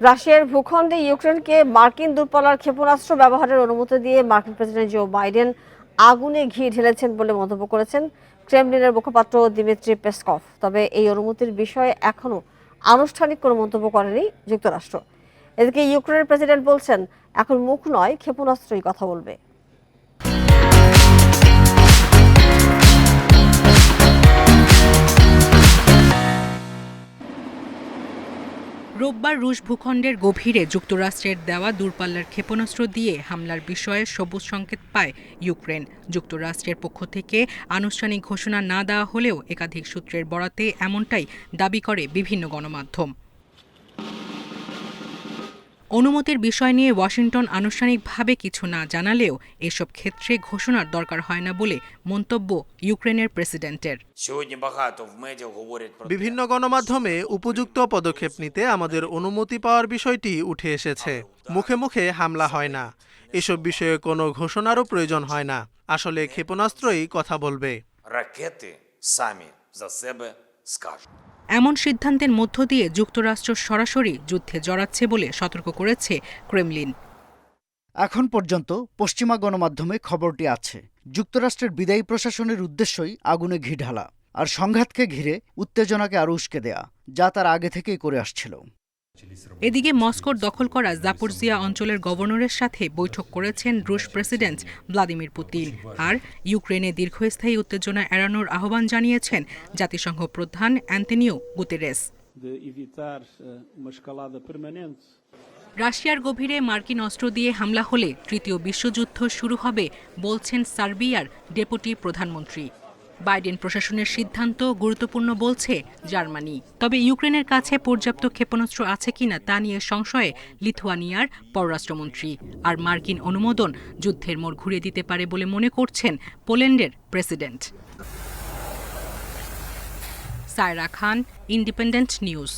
রাশিয়ার ভূখণ্ডে ইউক্রেনকে মার্কিন দূরপাল্লার ক্ষেপণাস্ত্র ব্যবহারের অনুমতি দিয়ে মার্কিন প্রেসিডেন্ট জো বাইডেন আগুনে ঘি ঢেলেছেন বলে মন্তব্য করেছেন ক্রেমলিনের মুখপাত্র দিমিত্রি পেসকফ তবে এই অনুমতির বিষয়ে এখনও আনুষ্ঠানিক কোনো মন্তব্য করেনি যুক্তরাষ্ট্র। এদিকে ইউক্রেনের প্রেসিডেন্ট বলছেন, এখন মুখ নয়, ক্ষেপণাস্ত্রই কথা বলবে। রোববার রুশ ভূখণ্ডের গভীরে যুক্তরাষ্ট্রের দেওয়া দূরপাল্লার ক্ষেপণাস্ত্র দিয়ে হামলার বিষয়ে সবুজ সংকেত পায় ইউক্রেন। যুক্তরাষ্ট্রের পক্ষ থেকে আনুষ্ঠানিক ঘোষণা না দেওয়া হলেও একাধিক সূত্রের বরাতে এমনটাই দাবি করে বিভিন্ন গণমাধ্যম। অনুমতির বিষয় নিয়ে ওয়াশিংটন আনুষ্ঠানিকভাবে কিছু না জানালেও এসব ক্ষেত্রে ঘোষণার দরকার হয় না বলে মন্তব্য ইউক্রেনের প্রেসিডেন্টের Сьогодні багато в медіа говорять про те, বিভিন্ন গণমাধ্যমে উপযুক্ত পদক্ষেপ নিতে আমাদের অনুমতি পাওয়ার বিষয়টি উঠে এসেছে মুখে মুখে হামলা হয় না এসব বিষয়ে কোনো ঘোষণারও প্রয়োজন হয় না আসলে ক্ষেপণাস্ত্রই কথা বলবে ракети самі за себе скажуть. এমন সিদ্ধান্তের মধ্য দিয়ে যুক্তরাষ্ট্র সরাসরি যুদ্ধে জড়াচ্ছে বলে সতর্ক করেছে ক্রেমলিন। এখন পর্যন্ত পশ্চিমা গণমাধ্যমে খবরটি আছে। যুক্তরাষ্ট্রের বিদায়ী প্রশাসনের উদ্দেশ্যই আগুনে ঘি ঢালা, আর সংঘাতকে ঘিরে উত্তেজনাকে আরও উস্কে দেয়া, যা তার আগে থেকেই করে আসছিল। এদিকে মস্কোর দখল করা জাপোরজিয়া অঞ্চলের গভর্নরের সাথে বৈঠক করেছেন রুশ প্রেসিডেন্ট ভ্লাদিমির পুতিন। আর ইউক্রেনে দীর্ঘস্থায়ী উত্তেজনা এড়ানোর আহ্বান জানিয়েছেন জাতিসংঘ প্রধান অ্যান্তনিও গুতেরেস। রাশিয়ার গভীরে মার্কিন অস্ত্র দিয়ে হামলা হলে তৃতীয় বিশ্বযুদ্ধ শুরু হবে, বলছেন সার্বিয়ার ডেপুটি প্রধানমন্ত্রী। বাইডেন প্রশাসনের সিদ্ধান্ত গুরুত্বপূর্ণ বলছে জার্মানি। তবে ইউক্রেনের কাছে পর্যাপ্ত ক্ষেপণাস্ত্র আছে কিনা তা নিয়ে সংশয়ে লিথুয়ানিয়ার পররাষ্ট্রমন্ত্রী। আর মার্কিন অনুমোদন যুদ্ধের মোড় ঘুরিয়ে দিতে পারে বলে মনে করছেন পোল্যান্ডের president. Saira Khan, independent news.